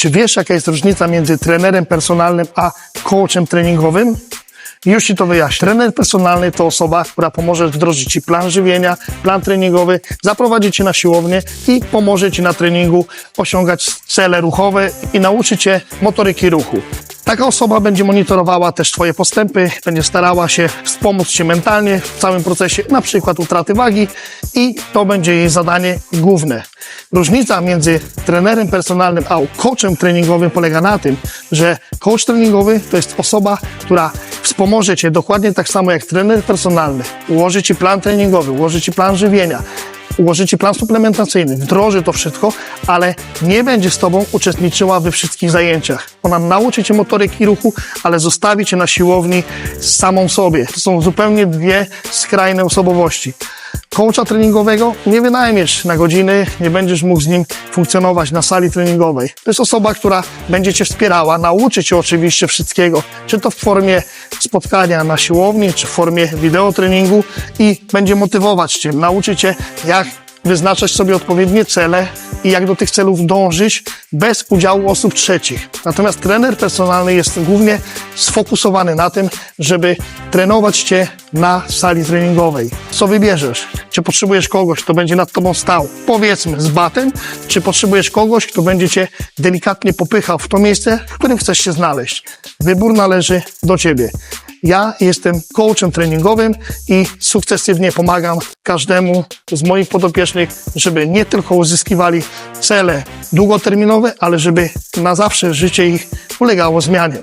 Czy wiesz, jaka jest różnica między trenerem personalnym a coachem treningowym? Już Ci to wyjaśnię. Trener personalny to osoba, która pomoże wdrożyć Ci plan żywienia, plan treningowy, zaprowadzi Cię na siłownię i pomoże Ci na treningu osiągać cele ruchowe i nauczy Cię motoryki ruchu. Taka osoba będzie monitorowała też Twoje postępy, będzie starała się wspomóc Cię mentalnie w całym procesie, na przykład utraty wagi i to będzie jej zadanie główne. Różnica między trenerem personalnym a coachem treningowym polega na tym, że coach treningowy to jest osoba, która wspomoże Cię dokładnie tak samo jak trener personalny. Ułoży Ci plan treningowy, ułoży Ci plan żywienia, ułoży Ci plan suplementacyjny, wdroży to wszystko, ale nie będzie z Tobą uczestniczyła we wszystkich zajęciach. Ona nauczy Cię motoryki ruchu, ale zostawi Cię na siłowni samą sobie. To są zupełnie dwie skrajne osobowości. Coacha treningowego nie wynajmiesz na godziny, nie będziesz mógł z nim funkcjonować na sali treningowej. To jest osoba, która będzie Cię wspierała, nauczy Cię oczywiście wszystkiego, czy to w formie spotkania na siłowni, czy w formie wideotreningu i będzie motywować Cię, nauczy Cię, jak wyznaczać sobie odpowiednie cele i jak do tych celów dążyć bez udziału osób trzecich. Natomiast trener personalny jest głównie sfokusowany na tym, żeby trenować Cię na sali treningowej. Co wybierzesz? Czy potrzebujesz kogoś, kto będzie nad Tobą stał, powiedzmy, z batem, czy potrzebujesz kogoś, kto będzie Cię delikatnie popychał w to miejsce, w którym chcesz się znaleźć? Wybór należy do Ciebie. Ja jestem coachem treningowym i sukcesywnie pomagam każdemu z moich podopiecznych, żeby nie tylko uzyskiwali cele długoterminowe, ale żeby na zawsze życie ich ulegało zmianie.